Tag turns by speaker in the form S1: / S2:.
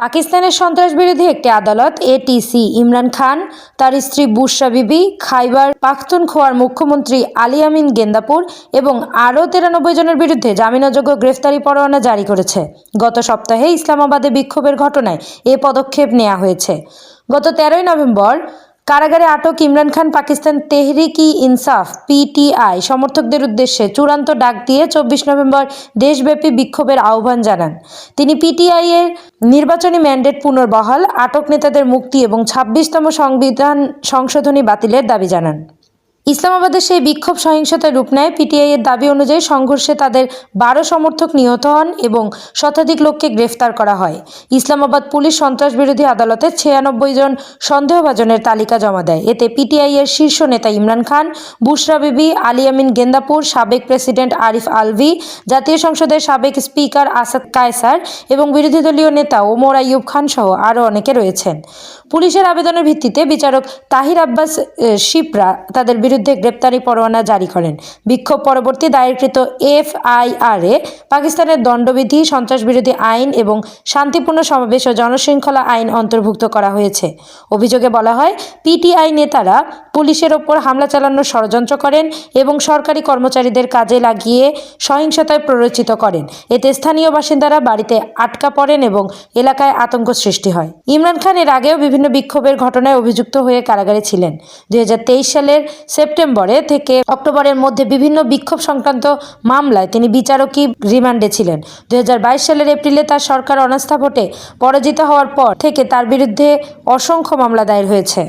S1: পাকিস্তানের সন্ত্রাস বিরোধী একটি আদালত, এটিসি ইমরান খান, তার স্ত্রী বুশরা বিবি, খাইবার পাখতুনখোয়ার মুখ্যমন্ত্রী আলী আমিন গেন্দাপুর এবং আরও তিরানব্বই জনের বিরুদ্ধে জামিনযোগ্য গ্রেফতারি পরোয়ানা জারি করেছে। গত সপ্তাহে ইসলামাবাদে বিক্ষোভের ঘটনায় এ পদক্ষেপ নেওয়া হয়েছে। গত তেরোই নভেম্বর কারাগারে আটক ইমরান খান, পাকিস্তান তেহরিক ই ইনসাফ, পিটিআই। সমর্থকদের উদ্দেশ্যে চূড়ান্ত ডাক দিয়ে চব্বিশ নভেম্বর দেশব্যাপী বিক্ষোভের আহ্বান জানান। তিনি পিটিআই এর নির্বাচনী ম্যান্ডেট পুনর্বহাল, আটক নেতাদের মুক্তি এবং ছাব্বিশতম সংবিধান সংশোধনী বাতিলের দাবি জানান। ইসলামাবাদের সেই বিক্ষোভ সহিংসতায় রূপ নেয়। পিটিআই এর দাবি অনুযায়ী সংঘর্ষে তাদের বারো সমর্থক নিহত হন এবং শতাধিক লোককে গ্রেফতার করা হয়। ইসলামাবাদ পুলিশ সন্ত্রাস বিরোধী আদালতে ছিয়ানব্বই জন সন্দেহভাজনের তালিকা জমা দেয়। এতে পিটিআই এর শীর্ষ নেতা ইমরান খান, বুশরা বিবি, আলী আমিন গেন্দাপুর, সাবেক প্রেসিডেন্ট আরিফ আলভি, জাতীয় সংসদের সাবেক স্পিকার আসাদ কায়সার এবং বিরোধী দলীয় নেতা ওমর আইয়ুব খান সহ আরও অনেকে রয়েছেন। পুলিশের আবেদনের ভিত্তিতে বিচারক তাহির আব্বাস শিপরা তাদের বিরুদ্ধে গ্রেপ্তারি পরোয়ানা জারি করেন। বিক্ষোভ পরবর্তী দায়েরকৃত এফআইআর পাকিস্তানের দণ্ডবিধি, সন্ত্রাসবিরোধী আইন এবং শান্তিপূর্ণ সমাবেশ ও জনশৃঙ্খলা আইন অন্তর্ভুক্ত করা হয়েছে। অভিযোগে বলা হয়, পিটিআই নেতারা পুলিশের ওপর হামলা চালানোর ষড়যন্ত্র করেন এবং সরকারি কর্মচারীদের কাজে লাগিয়ে সহিংসতায় প্ররোচিত করেন। এতে স্থানীয় বাসিন্দারা বাড়িতে আটকা পড়েন এবং এলাকায় আতঙ্ক সৃষ্টি হয়। ইমরান খান এর আগেও বিভিন্ন বিক্ষোভের ঘটনায় অভিযুক্ত হয়ে কারাগারে ছিলেন। দুই হাজার তেইশ সালের সেপ্টেম্বরে থেকে অক্টোবরের মধ্যে বিভিন্ন বিক্ষোভ সংক্রান্ত মামলায় তিনি বিচারকী রিমান্ডে ছিলেন। দুই হাজার বাইশ সালের এপ্রিলে তার সরকার অনাস্থা ভোটে পরাজিত হওয়ার পর থেকে তার বিরুদ্ধে অসংখ্য মামলা দায়ের হয়েছে।